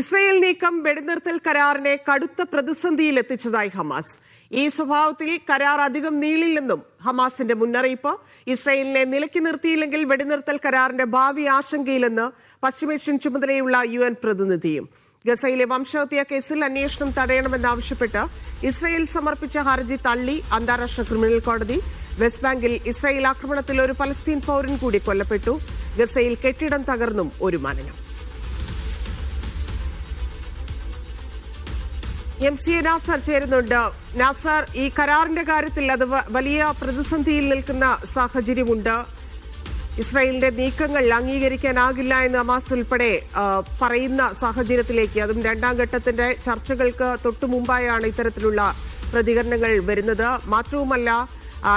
Israel നീക്കം വെടിനിർത്തൽ കരാറിനെ കടുത്ത പ്രതിസന്ധിയിൽ എത്തിച്ചതായി ഹമാസ്. ഈ സ്വഭാവത്തിൽ കരാർ അധികം നീളില്ലെന്നും ഹമാസിന്റെ മുന്നറിയിപ്പ്. ഇസ്രയേലിനെ നിലയ്ക്ക് നിർത്തിയില്ലെങ്കിൽ വെടിനിർത്തൽ കരാറിന്റെ ഭാവി ആശങ്കയിലെന്ന് പശ്ചിമേഷ്യൻ ചുമതലയുള്ള യു എൻ പ്രതിനിധിയും. ഗസയിലെ വംശഹത്യ കേസിൽ അന്വേഷണം തടയണമെന്നാവശ്യപ്പെട്ട് ഇസ്രയേൽ സമർപ്പിച്ച ഹർജി തള്ളി അന്താരാഷ്ട്ര ക്രിമിനൽ കോടതി. വെസ്റ്റ് ബാങ്കിൽ ഇസ്രയേൽ ആക്രമണത്തിൽ ഒരു പലസ്തീൻ പൗരൻ കൂടി കൊല്ലപ്പെട്ടു. ഗസയിൽ കെട്ടിടം തകർന്നും ഒരു മരണം എം സി നാസർ ചേരുന്നുണ്ട്. നാസർ ഈ കരാറിന്റെ കാര്യത്തിൽ അത് വലിയ പ്രതിസന്ധിയിൽ നിൽക്കുന്ന സാഹചര്യമുണ്ട്. ഇസ്രായേലിന്റെ നീക്കങ്ങൾ അംഗീകരിക്കാനാകില്ല എന്ന് അമാസ് ഉൾപ്പെടെ പറയുന്ന സാഹചര്യത്തിലേക്ക് അതും രണ്ടാം ഘട്ടത്തിന്റെ ചർച്ചകൾക്ക് തൊട്ടു മുമ്പായാണ് ഇത്തരത്തിലുള്ള പ്രതികരണങ്ങൾ വരുന്നത്. മാത്രവുമല്ല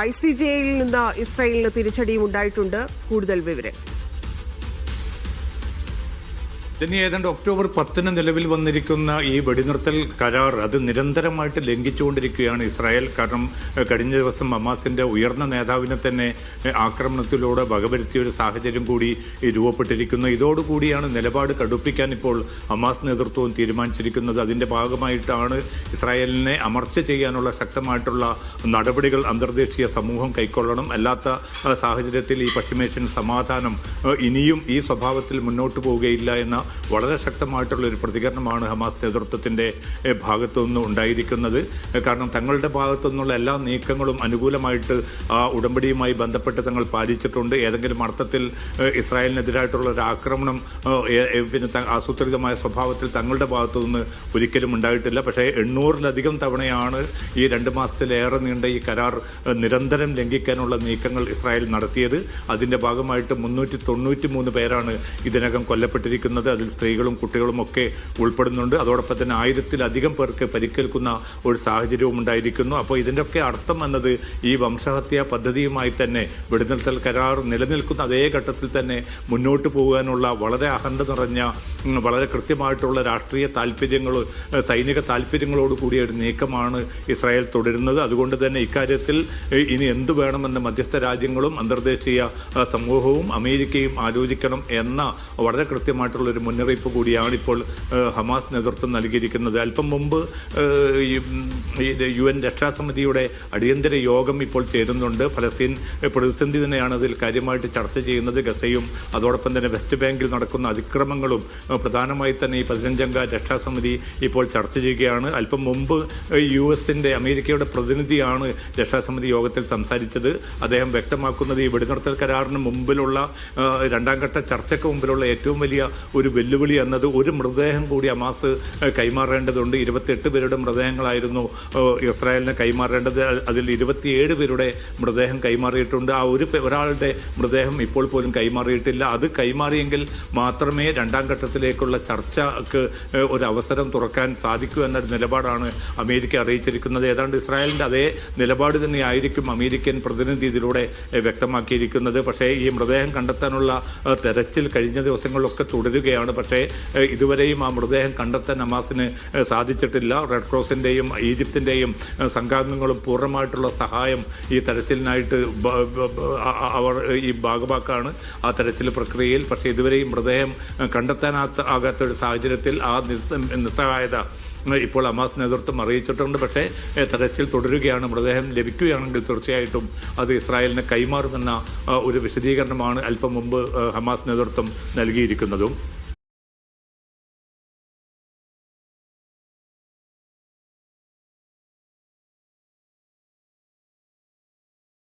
ഐ സി ജെയിൽ നിന്ന് ഇസ്രായേലിന് തിരിച്ചടിയും ഉണ്ടായിട്ടുണ്ട്. കൂടുതൽ വിവരം ഇനി ഏതാണ്ട് ഒക്ടോബർ പത്തിന് നിലവിൽ വന്നിരിക്കുന്ന ഈ വെടിനിർത്തൽ കരാർ അത് നിരന്തരമായിട്ട് ലംഘിച്ചുകൊണ്ടിരിക്കുകയാണ് ഇസ്രായേൽ. കാരണം കഴിഞ്ഞ ദിവസം ഹമാസിന്റെ ഉയർന്ന നേതാവിനെ തന്നെ ആക്രമണത്തിലൂടെ വകവരുത്തിയ ഒരു സാഹചര്യം കൂടി രൂപപ്പെട്ടിരിക്കുന്നു. ഇതോടുകൂടിയാണ് നിലപാട് കടുപ്പിക്കാൻ ഇപ്പോൾ അമാസ് നേതൃത്വവും തീരുമാനിച്ചിരിക്കുന്നത്. അതിന്റെ ഭാഗമായിട്ടാണ് ഇസ്രായേലിനെ അമർച്ച ചെയ്യാനുള്ള ശക്തമായിട്ടുള്ള നടപടികൾ അന്തർദേശീയ സമൂഹം കൈക്കൊള്ളണം. അല്ലാത്ത സാഹചര്യത്തിൽ ഈ പശ്ചിമേഷ്യൻ സമാധാനം ഇനിയും ഈ സ്വഭാവത്തിൽ മുന്നോട്ട് പോവുകയില്ല എന്ന വളരെ ശക്തമായിട്ടുള്ള ഒരു പ്രതികരണമാണ് ഹമാസ് നേതൃത്വത്തിന്റെ ഭാഗത്തു ഉണ്ടായിരിക്കുന്നത്. കാരണം തങ്ങളുടെ ഭാഗത്തു നിന്നുള്ള എല്ലാ നീക്കങ്ങളും അനുകൂലമായിട്ട് ആ ഉടമ്പടിയുമായി ബന്ധപ്പെട്ട് തങ്ങൾ പാലിച്ചിട്ടുണ്ട്. ഏതെങ്കിലും അർത്ഥത്തിൽ ഇസ്രായേലിനെതിരായിട്ടുള്ള ഒരു ആക്രമണം പിന്നെ ആസൂത്രിതമായ സ്വഭാവത്തിൽ തങ്ങളുടെ ഭാഗത്തു നിന്ന് ഒരിക്കലും ഉണ്ടായിട്ടില്ല. പക്ഷേ എണ്ണൂറിലധികം തവണയാണ് ഈ രണ്ട് മാസത്തിലേറെ നീണ്ട ഈ കരാർ നിരന്തരം ലംഘിക്കാനുള്ള നീക്കങ്ങൾ ഇസ്രായേൽ നടത്തിയത്. അതിന്റെ ഭാഗമായിട്ട് മുന്നൂറ്റി തൊണ്ണൂറ്റി മൂന്ന് പേരാണ് ഇതിനകം കൊല്ലപ്പെട്ടിരിക്കുന്നത്. അതിൽ സ്ത്രീകളും കുട്ടികളും ഒക്കെ ഉൾപ്പെടുന്നുണ്ട്. അതോടൊപ്പം തന്നെ ആയിരത്തിലധികം പേർക്ക് പരിക്കേൽക്കുന്ന ഒരു സാഹചര്യവും ഉണ്ടായിരിക്കുന്നു. അപ്പോൾ ഇതിന്റെയൊക്കെ അർത്ഥം എന്നത് ഈ വംശഹത്യാ പദ്ധതിയുമായി തന്നെ വെടിനിർത്തൽ കരാർ നിലനിൽക്കുന്ന അതേ ഘട്ടത്തിൽ തന്നെ മുന്നോട്ട് പോകാനുള്ള വളരെ അഹന്ത നിറഞ്ഞ വളരെ കൃത്യമായിട്ടുള്ള രാഷ്ട്രീയ താല്പര്യങ്ങൾ സൈനിക താല്പര്യങ്ങളോട് കൂടിയ ഒരു നീക്കമാണ് ഇസ്രായേൽ തുടരുന്നത്. അതുകൊണ്ട് തന്നെ ഇക്കാര്യത്തിൽ ഇനി എന്തു വേണമെന്ന് മധ്യസ്ഥ രാജ്യങ്ങളും അന്തർദേശീയ സമൂഹവും അമേരിക്കയും ആലോചിക്കണം എന്ന വളരെ കൃത്യമായിട്ടുള്ള ഒരു മുന്നറിയിപ്പ് കൂടിയാണ് ഇപ്പോൾ ഹമാസ് നേതൃത്വം നൽകിയിരിക്കുന്നത്. അല്പം മുമ്പ് യു എൻ രക്ഷാസമിതിയുടെ അടിയന്തര യോഗം ഇപ്പോൾ ചേരുന്നുണ്ട്. ഫലസ്തീൻ പ്രതിസന്ധി തന്നെയാണ് അതിൽ കാര്യമായിട്ട് ചർച്ച ചെയ്യുന്നത്. ഗസയും അതോടൊപ്പം തന്നെ വെസ്റ്റ് ബാങ്കിൽ നടക്കുന്ന അതിക്രമങ്ങളും പ്രധാനമായി തന്നെ ഈ പതിനഞ്ചംഗ രക്ഷാസമിതി ഇപ്പോൾ ചർച്ച ചെയ്യുകയാണ്. അല്പം മുമ്പ് യു എസിന്റെ അമേരിക്കയുടെ പ്രതിനിധിയാണ് രക്ഷാസമിതി യോഗത്തിൽ സംസാരിച്ചത്. അദ്ദേഹം വ്യക്തമാക്കുന്നത് ഈ വെടിനിർത്തൽ കരാറിന് മുമ്പിലുള്ള രണ്ടാം ഘട്ട ചർച്ചയ്ക്ക് മുമ്പിലുള്ള ഏറ്റവും വലിയ ഒരു വെല്ലുവിളി എന്നത് ഒരു മൃതദേഹം കൂടി അമാസ് കൈമാറേണ്ടതുണ്ട്. ഇരുപത്തിയെട്ട് പേരുടെ മൃതദേഹങ്ങളായിരുന്നു ഇസ്രായേലിന് കൈമാറേണ്ടത്. അതിൽ ഇരുപത്തിയേഴ് പേരുടെ മൃതദേഹം കൈമാറിയിട്ടുണ്ട്. ആ ഒരു ഒരാളുടെ മൃതദേഹം ഇപ്പോൾ പോലും കൈമാറിയിട്ടില്ല. അത് കൈമാറിയെങ്കിൽ മാത്രമേ രണ്ടാം ഘട്ടത്തിലേക്കുള്ള ചർച്ചക്ക് ഒരു അവസരം തുറക്കാൻ സാധിക്കൂ എന്ന നിലപാടാണ് അമേരിക്ക അറിയിച്ചിരിക്കുന്നത്. ഏതാണ്ട് ഇസ്രായേലിന്റെ അതേ നിലപാട് തന്നെയായിരിക്കും അമേരിക്കൻ പ്രതിനിധി ഇതിലൂടെ വ്യക്തമാക്കിയിരിക്കുന്നത്. പക്ഷേ ഈ മൃതദേഹം കണ്ടെത്താനുള്ള തെരച്ചിൽ കഴിഞ്ഞ ദിവസങ്ങളിലൊക്കെ തുടരുകയാണ്. പക്ഷേ ഇതുവരെയും ആ മൃതദേഹം കണ്ടെത്താൻ ഹമാസിന് സാധിച്ചിട്ടില്ല. റെഡ് ക്രോസിന്റെയും ഈജിപ്തിന്റെയും സംഘാംഗങ്ങളും പൂർണമായിട്ടുള്ള സഹായം ഈ തെരച്ചിലിനായിട്ട് അവർ ഈ ഭാഗമാക്കാണ് ആ തെരച്ചിൽ പ്രക്രിയയിൽ. പക്ഷേ ഇതുവരെയും മൃതദേഹം കണ്ടെത്താനാത്ത ആകാത്ത ഒരു സാഹചര്യത്തിൽ ആ നിസ്സ- നിസ്സഹായത ഇപ്പോൾ ഹമാസ് നേതൃത്വം അറിയിച്ചിട്ടുണ്ട്. പക്ഷേ തെരച്ചിൽ തുടരുകയാണ്. മൃതദേഹം ലഭിക്കുകയാണെങ്കിൽ തീർച്ചയായിട്ടും അത് ഇസ്രായേലിന് കൈമാറുമെന്ന ഒരു വിശദീകരണമാണ് അല്പം മുമ്പ് ഹമാസ് നേതൃത്വം നൽകിയിരിക്കുന്നതും.